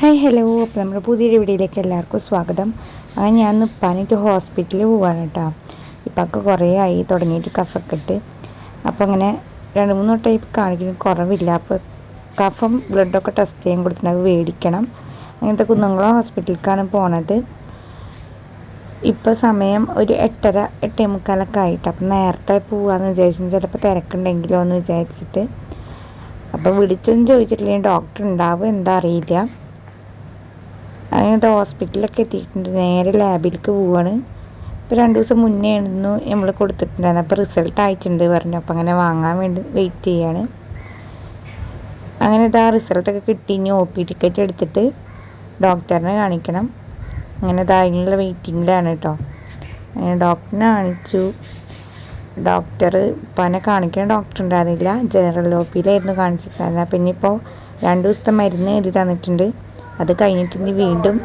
Hi hello അപ്പോൾ നമ്മുടെ പുതിയൊരു വീഡിയോയിലേക്ക് എല്ലാവർക്കും സ്വാഗതം. അങ്ങനെ ഞാൻ നിപ്പാനിട്ട് ഹോസ്പിറ്റലിൽ പോവാണ് കേട്ടോ. ഇപ്പൊക്കെ കുറേ ആയി തുടങ്ങിയിട്ട് കഫൊക്കെ ഇട്ട്. അപ്പോൾ അങ്ങനെ രണ്ട് മൂന്ന് വട്ടം ഇപ്പം കാണിക്കുന്നത് കുറവില്ല. അപ്പോൾ കഫം ബ്ലഡൊക്കെ ടെസ്റ്റ് ചെയ്യാൻ കൊടുത്തിട്ട് മേടിക്കണം. അങ്ങനത്തെ കുന്നംകുളം ഹോസ്പിറ്റലിലേക്കാണ് പോണത്. ഇപ്പോൾ സമയം ഒരു എട്ടര എട്ടേ മുക്കാലൊക്കെ ആയിട്ട്. അപ്പം നേരത്തെ പോവാന്ന് വിചാരിച്ചു ചിലപ്പോൾ തിരക്കുണ്ടെങ്കിലോ എന്ന് വിചാരിച്ചിട്ട്. അപ്പോൾ വിളിച്ചൊന്നും ചോദിച്ചിട്ടില്ലെങ്കിൽ ഡോക്ടർ ഉണ്ടാവും എന്താ അറിയില്ല. അങ്ങനത്തെ ഹോസ്പിറ്റലിലൊക്കെ എത്തിയിട്ടുണ്ട്. നേരെ ലാബിലേക്ക് പോവാണ്. ഇപ്പോൾ രണ്ട് ദിവസം മുന്നേ ആയിരുന്നു നമ്മൾ കൊടുത്തിട്ടുണ്ടായിരുന്നു അപ്പോൾ റിസൾട്ട് ആയിട്ടുണ്ട് പറഞ്ഞു. അപ്പോൾ അങ്ങനെ വാങ്ങാൻ വേണ്ടി വെയിറ്റ് ചെയ്യാണ്. അങ്ങനെ ഇതാ റിസൾട്ടൊക്കെ കിട്ടി. ഇനി ഒ പി ടിക്കറ്റ് എടുത്തിട്ട് ഡോക്ടറിനെ കാണിക്കണം. അങ്ങനെ ഇതാ അതിനുള്ള വെയിറ്റിങ്ങിലാണ് കേട്ടോ. അങ്ങനെ ഡോക്ടറിനെ കാണിച്ചു. ഡോക്ടർ പനെ കാണിക്കാൻ ഡോക്ടർ ഉണ്ടായിരുന്നില്ല. ജനറൽ ഒ പിയിലായിരുന്നു കാണിച്ചിട്ടുണ്ടായിരുന്നത്. അപ്പം ഇനിയിപ്പോൾ രണ്ട് ദിവസത്തെ മരുന്ന് എഴുതി തന്നിട്ടുണ്ട്. അത് കഴിഞ്ഞിട്ട് ഇനി വീണ്ടും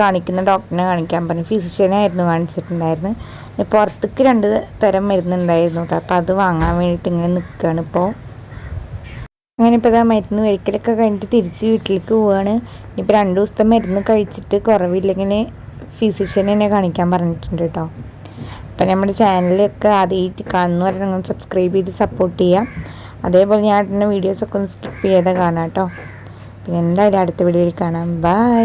കാണിക്കുന്ന ഡോക്ടറിനെ കാണിക്കാൻ പറഞ്ഞു. ഫിസിഷ്യനെ ഫിസിഷ്യനായിരുന്നു കാണിച്ചിട്ടുണ്ടായിരുന്നത് പുറത്തേക്ക് രണ്ട് തരം മരുന്നുണ്ടായിരുന്നു കേട്ടോ. അപ്പോൾ അത് വാങ്ങാൻ വേണ്ടിയിട്ട് ഇങ്ങനെ നിൽക്കുകയാണ് ഇപ്പോൾ അങ്ങനെ ഇപ്പോൾ ഇതാ മരുന്ന് കഴിക്കലൊക്കെ കഴിഞ്ഞിട്ട് തിരിച്ച് വീട്ടിലേക്ക് പോവുകയാണ് ഇനിയിപ്പോൾ രണ്ട് ദിവസത്തെ മരുന്ന് കഴിച്ചിട്ട് കുറവില്ലെങ്കിൽ ഫിസിഷ്യനെ എന്നെ കാണിക്കാൻ പറഞ്ഞിട്ടുണ്ട് കേട്ടോ. അപ്പം നമ്മുടെ ചാനലൊക്കെ ആദ്യമായിട്ട് കാണുന്നു പറഞ്ഞാൽ സബ്സ്ക്രൈബ് ചെയ്ത് സപ്പോർട്ട് ചെയ്യാം അതേപോലെ ഞാൻ വീഡിയോസൊക്കെ ഒന്ന് സ്കിപ്പ് ചെയ്താൽ കാണാം കേട്ടോ. പിന്നെ എന്തായാലും അടുത്ത വീഡിയോയിൽ കാണാം. ബൈ